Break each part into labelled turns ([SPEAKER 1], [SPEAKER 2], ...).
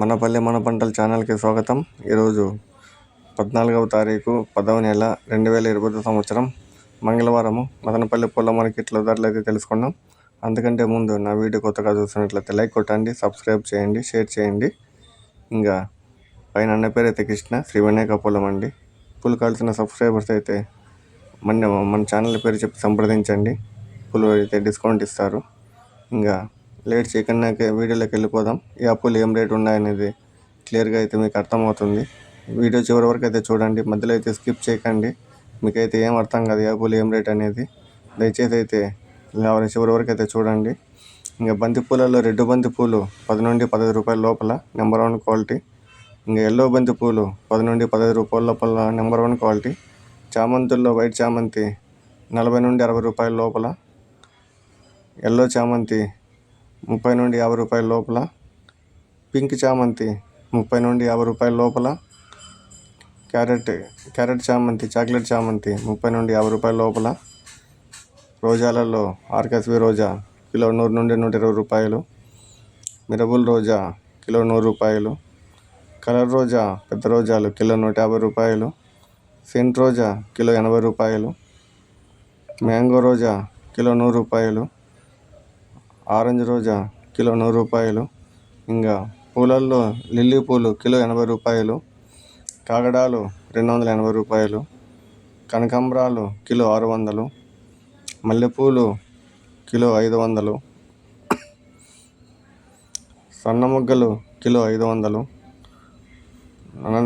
[SPEAKER 1] మనపల్లి మన పంటల ఛానల్కి స్వాగతం. ఈరోజు పద్నాలుగవ తారీఖు పదవ నెల రెండు వేల ఇరవై సంవత్సరం. మంగళవారము మదనపల్లి పూల మార్కెట్లో ధరలు అయితే తెలుసుకున్నాం. అందుకంటే ముందు నా వీడియో కొత్తగా చూసినట్లయితే లైక్ కొట్టండి సబ్స్క్రైబ్ చేయండి షేర్ చేయండి. ఇంకా పైన అన్న పేరు అయితే కృష్ణ శ్రీ వినాయక పూలం అండి. పూలు కాల్సిన సబ్స్క్రైబర్స్ అయితే మన మన ఛానల్ పేరు చెప్పి సంప్రదించండి. పూలు అయితే డిస్కౌంట్ ఇస్తారు. ఇంకా లేట్ చేయకుండా వీడియోలోకి వెళ్ళిపోదాం. ఈ అప్పులు ఏం రేట్ ఉన్నాయనేది క్లియర్గా అయితే మీకు అర్థమవుతుంది. వీడియో చివరి వరకు అయితే చూడండి. మధ్యలో అయితే స్కిప్ చేయకండి. మీకైతే ఏం అర్థం కాదు ఏ అప్పులు ఏం రేట్ అనేది. దయచేసి అయితే చివరి వరకు అయితే చూడండి. ఇంకా బంతి పూలలో రెడ్ బంతి పూలు పది నుండి పదహైదు రూపాయల లోపల నెంబర్ వన్ క్వాలిటీ. ఇంకా ఎల్లో బంతి పూలు పది నుండి పదహైదు రూపాయల లోపల నెంబర్ వన్ క్వాలిటీ. చామంతుల్లో వైట్ చామంతి నలభై నుండి అరవై రూపాయల లోపల. ఎల్లో చామంతి ముప్పై నుండి యాభై రూపాయల లోపల. పింక్ చామంతి ముప్పై నుండి యాభై రూపాయల లోపల. క్యారెట్ క్యారెట్ చామంతి చాక్లెట్ చామంతి ముప్పై నుండి యాభై రూపాయల లోపల. రోజాలలో ఆర్కస్వి రోజా కిలో నూరు నుండి నూట ఇరవై రూపాయలు. మిరబుల్ రోజా కిలో నూరు రూపాయలు. కలర్ రోజా పెద్ద రోజాలు కిలో నూట యాభై రూపాయలు. సెంట్ రోజా కిలో ఎనభై రూపాయలు. మ్యాంగో రోజా కిలో నూరు రూపాయలు. ఆరెంజ్ రోజా కిలో నూరు రూపాయలు. ఇంకా పూలల్లో లిల్లీ పూలు కిలో ఎనభై రూపాయలు. కాగడాలు రెండు వందల ఎనభై రూపాయలు. కనకాంబరాలు కిలో ఆరు వందలు. మల్లెపూలు కిలో ఐదు వందలు. సన్న మొగ్గలు కిలో ఐదు వందలు.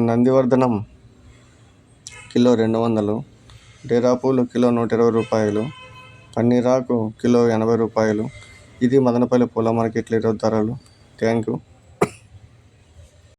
[SPEAKER 1] నందివర్ధనం కిలో రెండు వందలు. డేరా పూలు కిలో నూట ఇరవై రూపాయలు. పన్నీరాకు కిలో ఎనభై రూపాయలు. ఇది మదనపల్లి పూల మార్కెట్లో ఈరోజు ధరలు థ్యాంక్ యూ